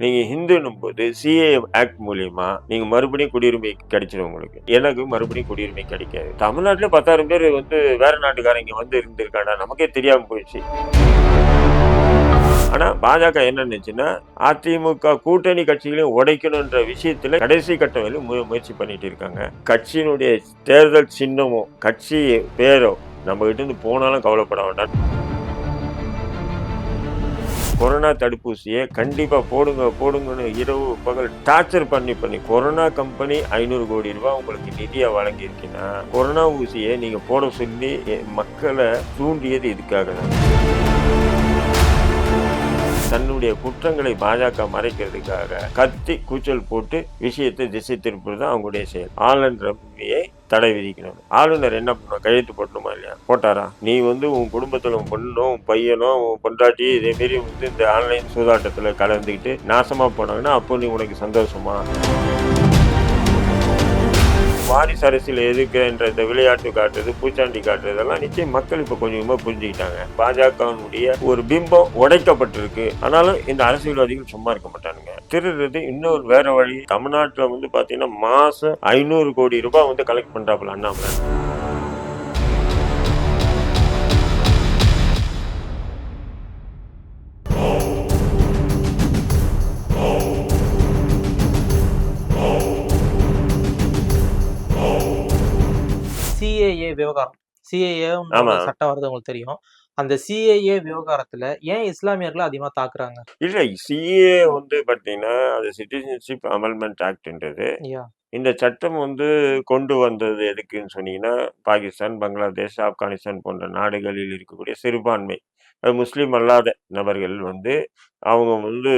நீங்க ஹிந்துன்னும் போது CA act மூலியமா நீங்க மறுபடியும் குடியுரிமை கிடைச்சிடும் உங்களுக்கு. எனக்கு மறுபடியும் குடியுரிமை கிடைக்காது. தமிழ்நாட்டுல பத்தாயிரம் பேர் வந்து வேற நாட்டுக்காரங்க வந்து இருந்திருக்காடா நமக்கே தெரியாம போயிடுச்சு ஆனா பாஜக என்ன நினைச்சுன்னா அதிமுக கூட்டணி கட்சிகளையும் உடைக்கணுன்ற விஷயத்துல கடைசி கட்டம் மு- முயற்சி பண்ணிட்டு இருக்காங்க. கட்சியினுடைய தேர்தல் சின்னமோ கட்சி பேரோ நம்ம கிட்ட இருந்து போனாலும் கவலைப்பட வேண்டாம். கொரோனா தடுப்பூசியை கண்டிப்பாக போடுங்க போடுங்கன்னு இரவு பகல் டார்ச்சர் பண்ணி பண்ணி கொரோனா கம்பெனி ஐநூறு கோடி ரூபாய் உங்களுக்கு நிதியை வழங்கியிருக்குன்னா கொரோனா ஊசியை நீங்கள் போட சொல்லி மக்களை தூண்டியது இதுக்காக தான். தன்னுடைய குற்றங்களை பாஜக மறைக்கிறதுக்காக கத்தி கூச்சல் போட்டு விஷயத்தை திசை திருப்புறது தான் அவங்களுடைய செயல். ஆலன் ரம்மியை தடை விதிக்கணும். ஆளுநர் என்ன பண்ணணும் கையெழுத்து போடணுமா இல்லையா? போட்டாரா? நீ வந்து உன் குடும்பத்துல உன் பொண்ணும் உன் பையனும் உன் பொண்டாட்டி இதே மாரி வந்து இந்த ஆன்லைன் சூதாட்டத்துல கலந்துக்கிட்டு நாசமா போனாங்கன்னா அப்போ நீ உனக்கு சந்தோஷமா? வாரிசு அரசியல் எதுக்குன்ற இந்த விளையாட்டு காட்டுறது பூச்சாண்டி காட்டுறதெல்லாம் நிச்சயம் மக்கள் இப்போ கொஞ்சம் கொஞ்சமாக புரிஞ்சுக்கிட்டாங்க. பாஜகவினுடைய ஒரு பிம்பம் உடைக்கப்பட்டிருக்கு. ஆனாலும் இந்த அரசியல்வாதிகள் சும்மா இருக்க மாட்டானுங்க. திருடுறது இன்னொரு வேற வழி. தமிழ்நாட்டில் வந்து பார்த்தீங்கன்னா மாசம் ஐநூறு கோடி ரூபாய் வந்து கலெக்ட் பண்றாப்புல அண்ணாமலை. விவகாரம். சிஏஏ. சட்டம் வருது உங்களுக்கு தெரியும். அந்த சிஏஏ விவகாரத்துல ஏன் இஸ்லாமியர்களை அதிகமா தாக்குறாங்க? இல்லை சிஏ வந்து பார்த்தீங்கன்னா அது சிட்டிசன்ஷிப் அமெண்ட்மெண்ட் ஆக்ட்ன்றது இந்த சட்டம் வந்து கொண்டு வந்தது எதுக்குன்னு சொன்னீங்கன்னா பாகிஸ்தான் பங்களாதேஷ் ஆப்கானிஸ்தான் போன்ற நாடுகளில் இருக்கக்கூடிய சிறுபான்மை முஸ்லீம் அல்லாத நபர்கள் வந்து அவங்க வந்து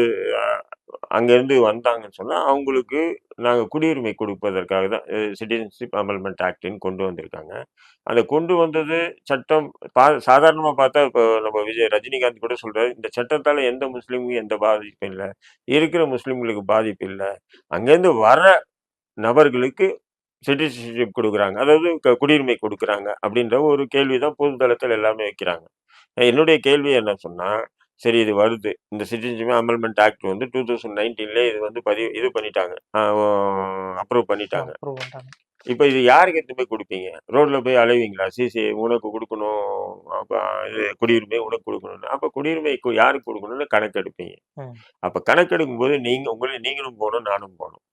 அங்கேருந்து வந்தாங்கன்னு சொன்னால் அவங்களுக்கு நாங்கள் குடியுரிமை கொடுப்பதற்காக தான் சிட்டிசன்ஷிப் அமெண்ட்மெண்ட் ஆக்டின்னு கொண்டு வந்திருக்காங்க. அந்த கொண்டு வந்தது சட்டம் பா சாதாரணமாக பார்த்தா இப்போ நம்ம விஜய் ரஜினிகாந்த் கூட சொல்றாரு இந்த சட்டத்தால் எந்த முஸ்லீமுக்கும் எந்த பாதிப்பும் இல்லை. இருக்கிற முஸ்லீம்களுக்கு பாதிப்பு இல்லை. அங்கேருந்து வர நபர்களுக்கு சிட்டிசன்ஷிப் கொடுக்குறாங்க. அதாவது க- குடியுரிமை கொடுக்குறாங்க அப்படின்ற ஒரு கேள்வி தான் பொது தளத்தில் எல்லாமே வைக்கிறாங்க. என்னுடைய கேள்வி என்ன சொன்னால் சரி இது வருது. இந்த சிட்டிசன்ஷிப் அமெண்ட்மெண்ட் ஆக்ட் வந்து டூ தௌசண்ட் நைன்டீன்ல இது வந்து பதிவு இது பண்ணிட்டாங்க. அப்ரூவ் பண்ணிட்டாங்க. இப்போ இது யாருக்கு எடுத்து போய் கொடுப்பீங்க? ரோட்ல போய் அலைவீங்களா? சிசி உனக்கு கொடுக்கணும். அப்ப இது குடியுரிமை உனக்கு கொடுக்கணும்னு. அப்ப குடியுரிமை யாருக்கு கொடுக்கணும்னு கணக்கெடுப்பீங்க. அப்ப கணக்கெடுக்கும் போது நீங்க உங்களை நீங்களும் போகணும் நானும் போகணும்.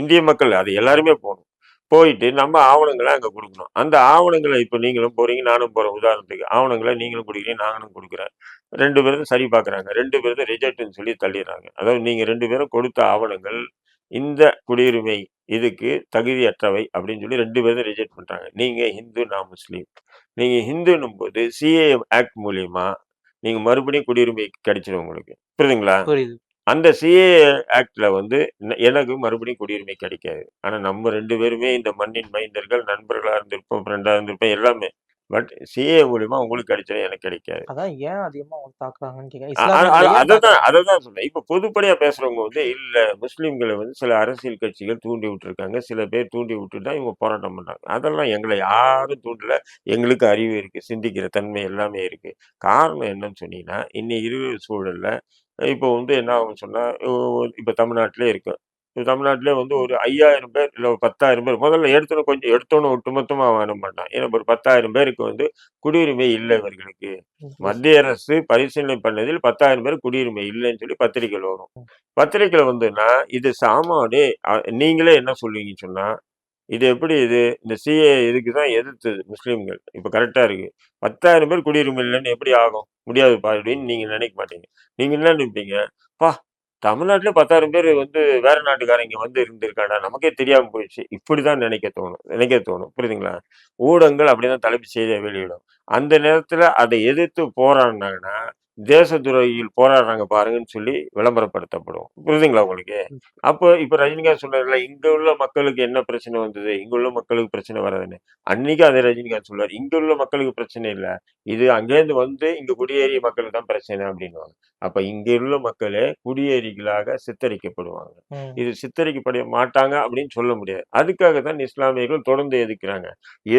இந்திய மக்கள் அது எல்லாருமே போகணும். போயிட்டு நம்ம ஆவணங்களை அங்க கொடுக்கணும். அந்த ஆவணங்களை இப்போ நீங்களும் போறீங்க நானும் போகிறேன் உதாரணத்துக்கு ஆவணங்களை நீங்களும் கொடுக்குறீங்க நானும் கொடுக்குறேன். ரெண்டு பேரும் சரி பார்க்குறாங்க ரெண்டு பேரும் ரிஜெக்ட்னு சொல்லி தள்ளிடுறாங்க. அதாவது நீங்க ரெண்டு பேரும் கொடுத்த ஆவணங்கள் இந்த குடியுரிமை இதுக்கு தகுதியற்றவை அப்படின்னு சொல்லி ரெண்டு பேரும் ரிஜெக்ட் பண்றாங்க. நீங்க ஹிந்து நான் முஸ்லீம். நீங்க ஹிந்துன்னும் போது சிஏ ஆக்ட் மூலியமா நீங்க மறுபடியும் குடியுரிமை கிடைச்சிடும் உங்களுக்கு. புரியுதுங்களா? புரியுது. அந்த சிஏ ஆக்ட்ல வந்து எனக்கு மறுபடியும் குடியுரிமை கிடைக்காது. ஆனா நம்ம ரெண்டு பேருமே இந்த மண்ணின் மைந்தர்கள் நண்பர்களா இருந்திருப்போம் ஃப்ரெண்டா இருந்திருப்போம் எல்லாமே. பட் சிஏ மூலியமா உங்களுக்கு கிடைச்சது எனக்கு கிடைக்காது. அதான் ஏன் அதிகமா தாக்குறாங்கன்னு கேட்க அ- அ- இஸ்லாமியர்களை ஏன் அததான் அததான் சொல்றேன். இப்ப பொதுப்படையா பேசுறவங்க வந்து இல்ல முஸ்லிம்களை வந்து சில அரசியல் கட்சிகள் தூண்டி விட்டுருக்காங்க. சில பேர் தூண்டி விட்டு தான் இவங்க போராட்டம் பண்றாங்க. அதெல்லாம் எங்களை யாரும் தூண்டல. எங்களுக்கு அறிவு இருக்கு சிந்திக்கிற தன்மை எல்லாமே இருக்கு. காரணம் என்னன்னு சொன்னீங்கன்னா இன்னைக்கு இருக்கிற சூழல்ல இப்போ வந்து என்ன ஆகும் சொன்னா ஓ- இப்ப தமிழ்நாட்டிலே இருக்கு. இப்ப தமிழ்நாட்டிலே வந்து ஒரு ஐயாயிரம் பேர் இல்ல ஒரு பத்தாயிரம் பேர் முதல்ல எடுத்தோன்னு கொஞ்சம் எடுத்தோன்னு ஒட்டுமொத்தமா வர மாட்டான் ஏன்னா ஒரு பத்தாயிரம் பேருக்கு வந்து குடியுரிமை இல்லை இவர்களுக்கு. மத்திய அரசு பரிசீலனை பண்ணதில் பத்தாயிரம் பேர் குடியுரிமை இல்லைன்னு சொல்லி பத்திரிக்கைகள் வரும். பத்திரிக்கையில் வந்துன்னா இது சாமானே நீங்களே என்ன சொல்லுவீங்கன்னு சொன்னா இது எப்படி இது? இந்த சிஏ இதுக்கு தான் எதிர்த்தது முஸ்லீம்கள். இப்போ கரெக்டாக இருக்குது பத்தாயிரம் பேர் குடியுரிமை இல்லைன்னு எப்படி ஆகும்? முடியாதுப்பா அப்படின்னு நீங்கள் நினைக்க மாட்டீங்க. நீங்கள் என்ன நினைப்பீங்க? பா தமிழ்நாட்டில் பத்தாயிரம் பேர் வந்து வேற நாட்டுக்காரங்க வந்து இருந்திருக்காடா? நமக்கே தெரியாமல் போயிடுச்சு. இப்படி தான் நினைக்க தோணும். நினைக்க தோணும். புரியுதுங்களா? ஊடகங்கள் அப்படிதான் தலைப்பு செய்தியை வெளியிடும். அந்த நேரத்தில் அதை எதிர்த்து போராடினாங்கன்னா தேச துரோகிகள் போராடுறாங்க பாருங்கன்னு சொல்லி விளம்பரப்படுத்தப்படும். புரியுதுங்களா உங்களுக்கு? அப்போ இப்போ ரஜினிகாந்த் சொல்றாருல இங்க உள்ள மக்களுக்கு என்ன பிரச்சனை வந்தது? இங்க உள்ள மக்களுக்கு பிரச்சனை வராதுன்னு. அன்னைக்கு அதே ரஜினிகாந்த் சொல்றாரு இங்க உள்ள மக்களுக்கு பிரச்சனை இல்லை. இது அங்கேருந்து வந்து இங்க குடியேறிய மக்களுக்கு தான் பிரச்சனை அப்படின்னுவாங்க. அப்ப இங்க உள்ள மக்களே குடியேறிகளாக சித்தரிக்கப்படுவாங்க. இது சித்தரிக்கப்பட மாட்டாங்க அப்படின்னு சொல்ல முடியாது. அதுக்காக தான் இஸ்லாமியர்கள் தொடர்ந்து எதிர்க்கிறாங்க.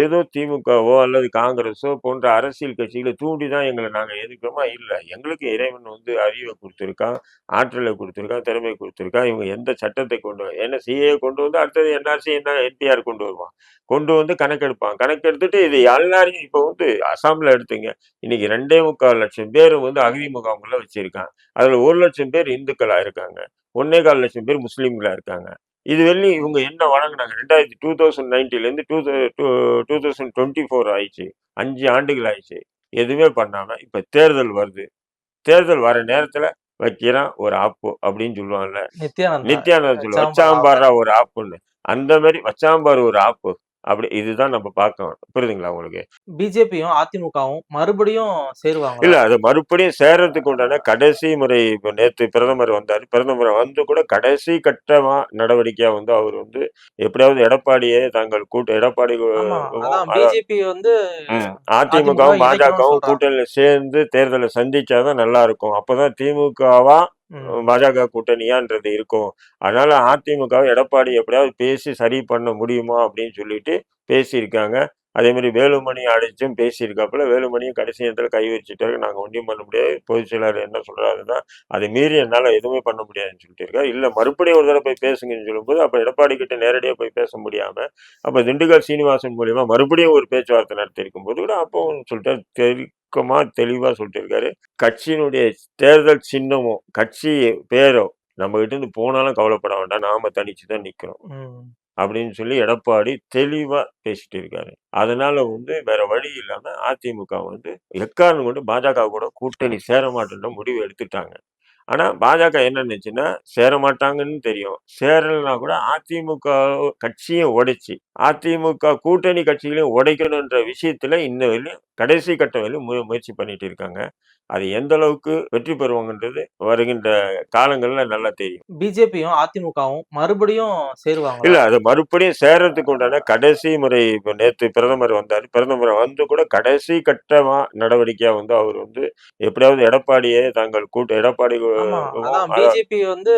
ஏதோ திமுகவோ அல்லது காங்கிரஸோ போன்ற அரசியல் கட்சிகளை தூண்டி தான் எங்களை நாங்கள் எதிர்க்கிறோமா? இல்லை. எங்களுக்கு இறைவன் வந்து அறிவை கொடுத்துருக்கான் ஆற்றலை கொடுத்துருக்கான் திறமை கொடுத்துருக்கான். இவங்க எந்த சட்டத்தை கொண்டு வர ஏன்னா சிஏ கொண்டு வந்து அடுத்தது என்ஆர்சி என்ன என்பிஆர் கொண்டு வருவான். கொண்டு வந்து கணக்கெடுப்பான். கணக்கெடுத்துட்டு இது எல்லாரையும் இப்போ வந்து அசாமில் எடுத்துங்க. இன்னைக்கு ரெண்டே முக்கால் லட்சம் பேர் வந்து அகதி முகாம்களில் வச்சிருக்கான் அதில் ஒரு லட்சம் பேர் இந்துக்களாக இருக்காங்க ஒன்னே கால் லட்சம் பேர் முஸ்லீம்களாக இருக்காங்க இது வெளியும் இவங்க என்ன வழங்கினாங்க ரெண்டாயிரத்தி two thousand நைன்டிலேருந்து to two thousand twenty four ஆயிடுச்சு. அஞ்சு ஆண்டுகள் ஆயிடுச்சு. எதுவுமே பண்ணாம இப்ப தேர்தல் வருது. தேர்தல் வர நேரத்துல வைக்கிறான் ஒரு ஆப்பு அப்படின்னு சொல்லுவாங்கல்ல. நித்யானந்தா. நித்யானந்த் சொல்லுவாங்க. வச்சாம்பாரா ஒரு ஆப்புன்னு. அந்த மாதிரி வச்சாம்பார் ஒரு ஆப்பு. அப்படி இதுதான் நம்ம பார்க்கணும். புரியுதுங்களா உங்களுக்கு? பிஜேபியும் அதிமுகவும் மறுபடியும் சேருவாங்க இல்ல அது மறுபடியும் சேர்றதுக்கு உண்டான கடைசி முறை இப்போ நேத்து பிரதமர் வந்தாரு. பிரதமர் வந்து கூட கடைசி கட்டமா நடவடிக்கையா வந்து அவர் வந்து எப்படியாவது எடப்பாடியே தாங்கள் கூட்ட எடப்பாடி பிஜேபி வந்து அதிமுகவும் பாஜகவும். கூட்டணியில சேர்ந்து தேர்தலை சந்திச்சாதான் நல்லா இருக்கும். அப்பதான் திமுகவா பாஜக கூட்டணியான்றது இருக்கும். அதனால அதிமுக எடப்பாடி எப்படியாவது பேசி சரி பண்ண முடியுமா அப்படின்னு சொல்லிட்டு பேசியிருக்காங்க. அதே மாதிரி வேலுமணி அழைச்சும் பேசியிருக்காப்புல வேலுமணியும் கடைசி நேரத்தில் கை வச்சுட்டாரு. நாங்கள் ஒன்றும் பண்ண முடியாது. பொதுச் செயலாளர் என்ன சொல்கிறாருன்னா அதை மீறி என்னால் எதுவுமே பண்ண முடியாதுன்னு சொல்லிட்டு இருக்கா இல்லை மறுபடியும் ஒரு தடவை போய் பேசுங்கன்னு சொல்லும்போது அப்போ எடப்பாடி கிட்ட நேரடியாக போய் பேச முடியாமல் அப்போ திண்டுக்கல் சீனிவாசன் மூலியமாக மறுபடியும் ஒரு பேச்சுவார்த்தை நடத்தி இருக்கும்போது கூட அப்போ சொல்லிட்டு தெளிக்கமா தெளிவாக சொல்லிட்டு இருக்காரு கட்சியினுடைய தேர்தல் சின்னமோ கட்சி பேரோ நம்ம கிட்ட இருந்து போனாலும் கவலைப்பட வேண்டாம். நாம தனிச்சு தான் நிக்கிறோம் ம். அப்படின்னு சொல்லி எடப்பாடி தெளிவா பேசிட்டு இருக்காரு அதனால வந்து வேற வழி இல்லாம அதிமுக வந்து எக்காரணம் கொண்டு பாஜக கூட கூட்டணி சேர மாட்டேன்ற முடிவு எடுத்துட்டாங்க. ஆனா பாஜக என்ன நினைச்சுன்னா சேர மாட்டாங்கன்னு தெரியும். சேரலைன்னா கூட அதிமுக கட்சியை உடைச்சி அதிமுக கூட்டணி கட்சிகளையும் உடைக்கணுன்ற விஷயத்துல இன்ன வரையும் கடைசி கட்ட வரையும் மு- முயற்சி பண்ணிட்டு இருக்காங்க. அது எந்த அளவுக்கு வெற்றி பெறுவாங்கன்றது வருகின்ற காலங்கள்ல நல்லா தெரியும். பிஜேபியும் அதிமுகவும் மறுபடியும் சேருவாங்க இல்ல அது மறுபடியும் சேர்றதுக்கு உண்டான கடைசி முறை இப்போ நேத்து பிரதமர் வந்தாரு. பிரதமர் வந்து கூட கடைசி கட்டமா நடவடிக்கையா வந்து அவர் வந்து எப்படியாவது எடப்பாடியே தாங்கள் கூட்ட எடப்பாடி பிஜேபி வந்து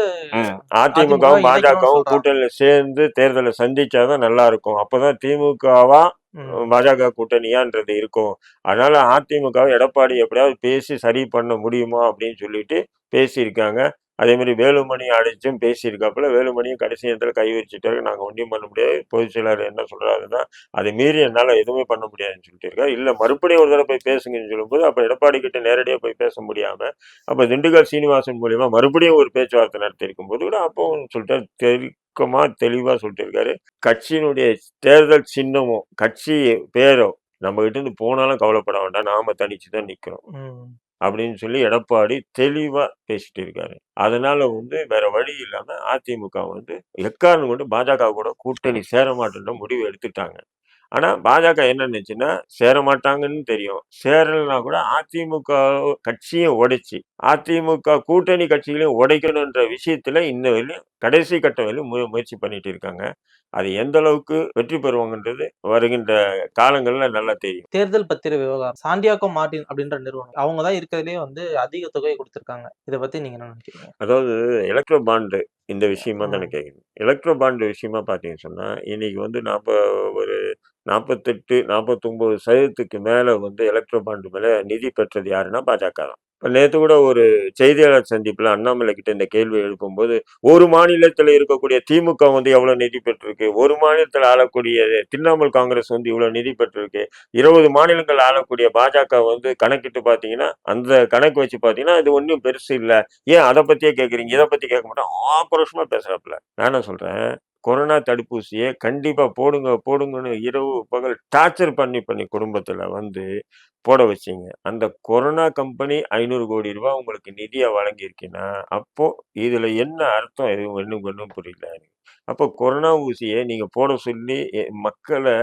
அதிமுகவும் பாஜகவும். கூட்டணியில சேர்ந்து தேர்தலை சந்திச்சாதான் நல்லா இருக்கும் அப்பதான் திமுகவா பாஜக கூட்டணியான்றது இருக்கும். அதனால அதிமுக எடப்பாடி எப்படியாவது பேசி சரி பண்ண முடியுமா அப்படின்னு சொல்லிட்டு பேசியிருக்காங்க. அதே மாதிரி வேலுமணி அழைச்சும் பேசியிருக்காப்புல. வேலுமணியும் கடைசி நேரத்தில் கை வச்சுட்டாரு. நாங்கள் ஒன்றும் பண்ண முடியாது. பொதுச் செயலாளர் என்ன சொல்கிறாருன்னா அதை மீறி என்னால் எதுவுமே பண்ண முடியாதுன்னு சொல்லிட்டு இருக்காரு இல்லை மறுபடியும் ஒரு தடவை போய் பேசுங்கன்னு சொல்லும்போது அப்போ எடப்பாடி கிட்ட நேரடியாக போய் பேச முடியாம அப்போ திண்டுக்கல் சீனிவாசன் மூலியமா மறுபடியும் ஒரு பேச்சுவார்த்தை நடத்தி இருக்கும்போது கூட அப்போ தெரி தெளிக்கமா தெளிவாக சொல்லிட்டு இருக்காரு கட்சியினுடைய தேர்தல் சின்னமோ கட்சி பேரோ நம்ம கிட்ட இருந்து போனாலும் கவலைப்பட வேண்டாம். நாம தனிச்சு தான் நிற்கிறோம் அப்படின்னு சொல்லி எடப்பாடி தெளிவாக பேசிட்டு இருக்காரு. அதனால வந்து வேற வழி இல்லாமல் அதிமுக வந்து எக்காரணம் கொண்டு பாஜக கூட கூட்டணி சேர மாட்டேன்ற முடிவு எடுத்துட்டாங்க. ஆனா பாஜக என்ன நினைச்சுன்னா சேர மாட்டாங்கன்னு தெரியும். சேரலைன்னா கூட அதிமுக கட்சியை உடைச்சி அதிமுக கூட்டணி கட்சிகளையும் உடைக்கணுன்ற விஷயத்துல இன்ன வரையும் கடைசி கட்ட வரையும் மு- முயற்சி பண்ணிட்டு இருக்காங்க. அது எந்த அளவுக்கு வெற்றி பெறுவாங்கன்றது வருகின்ற காலங்கள்ல நல்லா தெரியும். தேர்தல் பத்திர விவகாரம் சாண்டியாகோ மார்டின் அப்படின்ற நிறுவனம் அவங்க தான் இருக்கிறதுலே வந்து அதிக தொகை கொடுத்திருக்காங்க. இதை பத்தி நீங்க என்ன நினைக்கிறீங்க? அதாவது எலக்ட்ரோ பாண்டு இந்த விஷயமா. தானே கேட்குது எலக்ட்ரோ பாண்டு விஷயமா பார்த்தீங்கன்னு சொன்னா இன்னைக்கு வந்து நாற்ப ஒரு நாற்பத்தெட்டு நாற்பத்தொம்போது சதவீதத்துக்கு மேல வந்து எலக்ட்ரோ பாண்டு மேல நிதி பெற்றது யாருன்னா பாஜக தான் இப்போ நேற்று கூட ஒரு செய்தியாளர் சந்திப்பில் அண்ணாமலை கிட்ட இந்த கேள்வி எழுப்பும்போது ஒரு மாநிலத்தில் இருக்கக்கூடிய திமுக வந்து எவ்வளோ நிதி பெற்றிருக்கு? ஒரு மாநிலத்தில் ஆளக்கூடிய திரிணாமுல் காங்கிரஸ் வந்து இவ்வளோ நிதி பெற்றிருக்கு? இருபது மாநிலங்கள் ஆளக்கூடிய பாஜக வந்து கணக்கிட்டு பார்த்தீங்கன்னா அந்த கணக்கு வச்சு பார்த்தீங்கன்னா இது ஒன்றும் பெருசு இல்லை. ஏன் அதை பற்றியே கேட்குறீங்க இதை பற்றி கேட்க மாட்டோம் ஆக்ரோஷமாக பேசுகிறப்பில்ல நான் என்ன சொல்கிறேன் கொரோனா தடுப்பூசியை கண்டிப்பாக போடுங்க போடுங்கன்னு இரவு பகல் டார்ச்சர் பண்ணி பண்ணி குடும்பத்தில் வந்து போட வச்சீங்க. அந்த கொரோனா கம்பெனி ஐநூறு கோடி ரூபா உங்களுக்கு நிதியை வழங்கியிருக்கீங்கன்னா அப்போ இதுல என்ன அர்த்தம்? எதுவும் ஒன்றும் ஒன்றும் புரியல அப்போ கொரோனா ஊசியை நீங்க போட சொல்லி மக்களை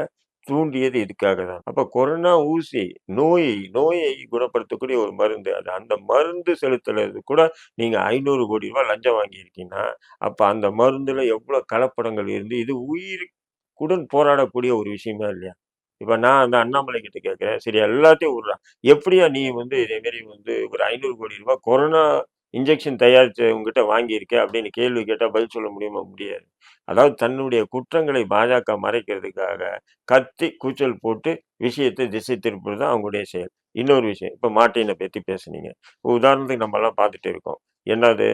தூண்டியது இதுக்காக தான்? அப்ப கொரோனா ஊசி நோயை நோயை குணப்படுத்தக்கூடிய ஒரு மருந்து. அது அந்த மருந்து செலுத்துறது கூட நீங்க ஐநூறு கோடி ரூபாய் லஞ்சம் வாங்கியிருக்கீங்கன்னா அப்ப அந்த மருந்துல எவ்வளவு கலப்படங்கள் இருந்து இது உயிருக்குடன் போராடக்கூடிய ஒரு விஷயமா இல்லையா? இப்போ நான் அந்த அண்ணாமலை கிட்ட கேட்குறேன். சரி எல்லாத்தையும் விடுறான் எப்படியா நீ வந்து இதேமாரி வந்து ஒரு ஐநூறு கோடி ரூபாய் கொரோனா இன்ஜெக்ஷன் தயாரிச்சு உங்ககிட்ட வாங்கியிருக்கேன் அப்படின்னு கேள்வி கேட்டால் பதில் சொல்ல முடியுமா? முடியாது. அதாவது தன்னுடைய குற்றங்களை பாஜக மறைக்கிறதுக்காக கத்தி கூச்சல் போட்டு விஷயத்தை திசை திருப்புறது தான் அவங்களுடைய செயல். இன்னொரு விஷயம் இப்போ மாட்டினை பற்றி பேசுனீங்க. உதாரணத்துக்கு நம்ம எல்லாம் பார்த்துட்டு இருக்கோம். என்னது?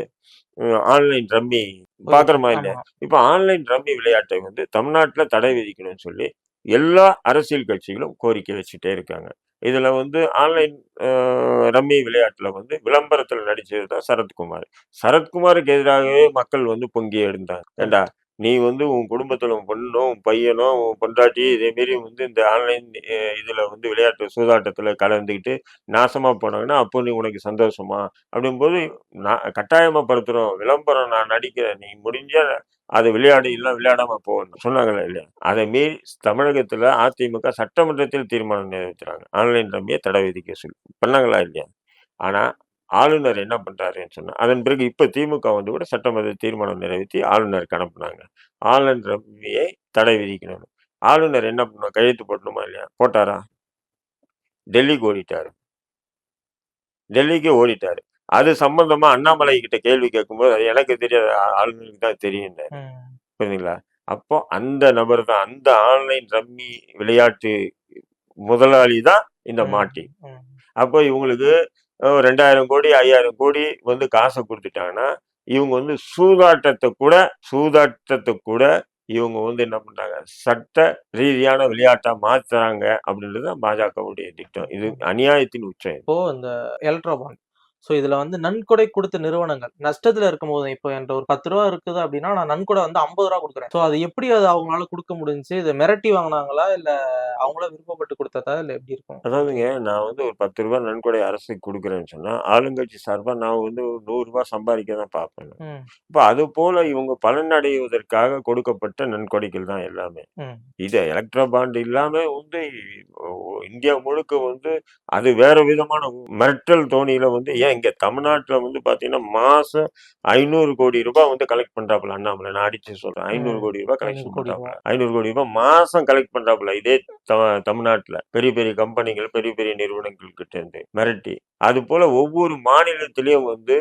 ஆன்லைன் ரம்மி பார்க்குறோமா இல்லையா ஆமா. இப்போ ஆன்லைன் ரம்மி விளையாட்டை வந்து தமிழ்நாட்டில் தடை விதிக்கணும்னு சொல்லி எல்லா அரசியல் கட்சிகளும் கோரிக்கை வச்சுட்டே இருக்காங்க. இதில் வந்து ஆன்லைன் ரம்மி விளையாட்டில் வந்து விளம்பரத்தில் நடித்தது தான் சரத்குமார். சரத்குமாருக்கு எதிராகவே மக்கள் வந்து பொங்கி எழுந்தாங்க. ஏண்டா? நீ வந்து உன் குடும்பத்தில் உன் பொண்ணோ உன் பையனோ உன் பொண்டாட்டி இதே மாரி வந்து இந்த ஆன்லைன் இதில் வந்து விளையாட்டு சூதாட்டத்தில் கலந்துக்கிட்டு நாசமாக போனாங்கன்னா அப்போ நீ உனக்கு சந்தோஷமா? அப்படிங்கும்போது நான் கட்டாயமாக படுத்துகிறோம் விளம்பரம் நான் நடிக்கிறேன். நீ முடிஞ்ச அது விளையாடு இல்லை விளையாடாம போகணும் சொன்னாங்களா இல்லையா? அதை மீறி தமிழகத்தில் அதிமுக சட்டமன்றத்தில் தீர்மானம் நிறைவேற்றுறாங்க. ஆன்லைன் ரம்மியை தடை விதிக்க சொல்லி. பண்ணாங்களா இல்லையா? ஆனால் ஆளுநர் என்ன பண்றாருன்னு சொன்னா அதன் பிறகு இப்ப திமுக வந்து கூட சட்டமன்ற தீர்மானம் நிறைவேற்றி ஆளுநருக்கு அனுப்புனாங்க. ஆன்லைன் ரம்மியை தடை விதிக்கணும். ஆளுநர் என்ன பண்ண கையெழுத்து போடணுமா இல்லையா? போட்டாரா? டெல்லிக்கு ஓடிட்டாரு. டெல்லிக்கு ஓடிட்டாரு. அது சம்பந்தமா அண்ணாமலை கிட்ட கேள்வி கேட்கும்போது அது எனக்கு தெரியாது. ஆளுநருக்கு தான் தெரியும். புரியுதுங்களா அப்போ அந்த நபர் தான் அந்த ஆன்லைன் ரம்மி விளையாட்டு முதலாளி தான் இந்த. மாட்டி. அப்போ இவங்களுக்கு ரெண்டாயிரம் கோடி ஐயாயிரம் கோடி வந்து காசை கொடுத்துட்டாங்கன்னா இவங்க வந்து சூதாட்டத்தை கூட சூதாட்டத்தை கூட இவங்க வந்து என்ன பண்றாங்க? சட்ட ரீதியான விளையாட்டா மாத்துறாங்க அப்படின்றது தான் பாஜகவுடைய திட்டம். இது அநியாயத்தின் உச்சம் இப்போ இந்த எலக்ட்ரோ பாண்ட். ஸோ இதுல வந்து நன்கொடை கொடுத்த நிறுவனங்கள். நஷ்டத்துல இருக்கும்போது இப்போ என்கிட்ட ஒரு பத்து ரூபா இருக்குது அப்படின்னா நான் நன்கொடை வந்து ஐம்பது ரூபா கொடுக்குறேன். ஸோ அது எப்படி அது அவங்களால கொடுக்க முடிஞ்சுச்சு இதை மிரட்டி வாங்கினாங்களா? இல்ல அவங்களா விருப்பப்பட்டு கொடுத்ததா? இல்ல எப்படி இருக்கும்? அதாவதுங்க நான் வந்து ஒரு பத்து ரூபாய் நன்கொடை அரசுக்கு கொடுக்குறேன்னு சொன்னா ஆளுங்கட்சி சார்பா நான் வந்து ஒரு நூறு ரூபாய் சம்பாதிக்க தான் பார்ப்பேன் இப்போ அது போல இவங்க பலனடைவதற்காக கொடுக்கப்பட்ட நன்கொடைகள் தான் எல்லாமே. இது எலக்ட்ரோ பாண்ட் இல்லாம வந்து இந்தியா முழுக்க வந்து அது வேற விதமான மிரட்டல் தோணியில வந்து ஏன் இங்க தமிழ்நாட்டுல வந்து பாத்தீங்கன்னா மாசம் ஐநூறு கோடி ரூபாய் வந்து கலெக்ட் பண்றாப்புல அண்ணாமலை. நான் அடிச்சு சொல்றேன். ஐநூறு. கோடி ரூபாய் 500 கலெக்ஷன் கோடி பண்றாப்புல. ஐநூறு கோடி ரூபாய் மாசம் கலெக்ட் பண்றாப்புல. இதே தமிழ்நாட்டுல. பெரிய பெரிய கம்பெனிகள் பெரிய பெரிய நிறுவனங்கள் கிட்ட இருந்து மிரட்டி. அது போல ஒவ்வொரு மாநிலத்திலயும் வந்து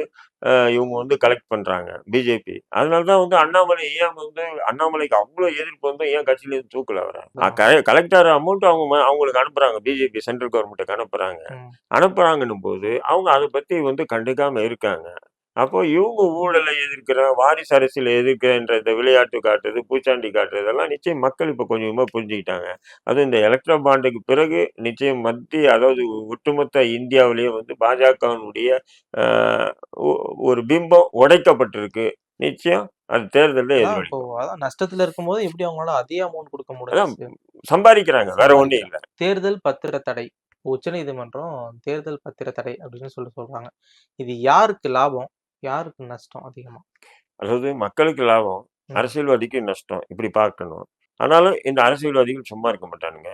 இவங்க வந்து கலெக்ட் பண்றாங்க பிஜேபி அதனாலதான் வந்து அண்ணாமலை ஏன் வந்து அண்ணாமலைக்கு அவ்வளவு எதிர்ப்பு வந்து ஏன் கட்சியில இருந்து தூக்கல வர கலெக்டர் அமௌண்ட் அவங்க அவங்களுக்கு அனுப்புறாங்க பிஜேபி சென்ட்ரல் கவர்மெண்ட்டுக்கு அனுப்புறாங்க. ம். அனுப்புறாங்கன்னும் போது அவங்க அதை பத்தி வந்து கண்டுக்காம இருக்காங்க. அப்போ இவங்க ஊழலை எதிர்க்கிற வாரிசு அரசியலை இந்த விளையாட்டு காட்டுறது பூச்சாண்டி காட்டுறது எல்லாம் நிச்சயம் மக்கள் இப்போ கொஞ்சம் கொஞ்சமாக புரிஞ்சுக்கிட்டாங்க. அதுவும் இந்த எலக்ட்ரோ பாண்டுக்கு பிறகு நிச்சயம் மத்திய அதாவது ஒட்டுமொத்த இந்தியாவிலேயே வந்து பாஜகவினுடைய ஒரு பிம்பம் உடைக்கப்பட்டிருக்கு. நிச்சயம் அது தேர்தலில் நஷ்டத்துல இருக்கும்போது எப்படி அவங்களால அதிக அமௌண்ட் கொடுக்க முடியும் சம்பாதிக்கிறாங்க வேற ஒன்றும் இல்லை. தேர்தல் பத்திர தடை. உச்சநீதிமன்றம் தேர்தல் பத்திர தடை அப்படின்னு சொல்லி சொல்றாங்க. இது யாருக்கு லாபம்? யாருக்கு நஷ்டம் அதிகமா? அதாவது மக்களுக்கு லாபம். அரசியல்வாதிக்கு நஷ்டம் இப்படி பார்க்கணும். ஆனாலும் இந்த அரசியல்வாதிகள் சும்மா இருக்க மாட்டானுங்க.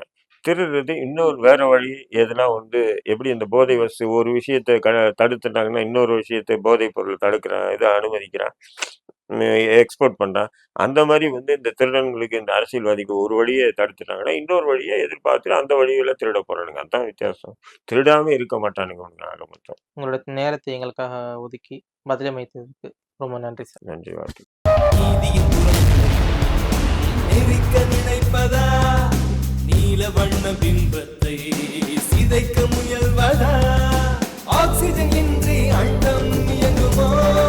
திருடுறது இன்னொரு வேற வழி எதுனா வந்து எப்படி இந்த போதை வசு ஒரு விஷயத்தை க தடுத்துட்டாங்கன்னா இன்னொரு விஷயத்தை போதைப் பொருள் தடுக்கிறான் இதை அனுமதிக்கிறான். எக்ஸ்போர்ட் பண்றான். அந்த மாதிரி வந்து இந்த திருடன்களுக்கு இந்த அரசியல்வாதிக்கு ஒரு வழியை தடுத்துட்டாங்கன்னா இன்னொரு வழியை எதிர்பார்த்து அந்த வழியில திருட போறானுங்க. அதான் வித்தியாசம். திருடாம இருக்க மாட்டானுங்க ஒண்ணு ஆக மொத்தம். உங்களோட நேரத்தை எங்களுக்காக ஒதுக்கி பதிலமைத்ததுக்கு ரொம்ப நன்றி சார். நன்றி வாழ்க்கை நினைப்பதா? நீல வண்ண பிம்பத்தை சிதைக்க முயல்வதா? ஆக்சிஜன் இன்றி அண்டம் இயங்குமா?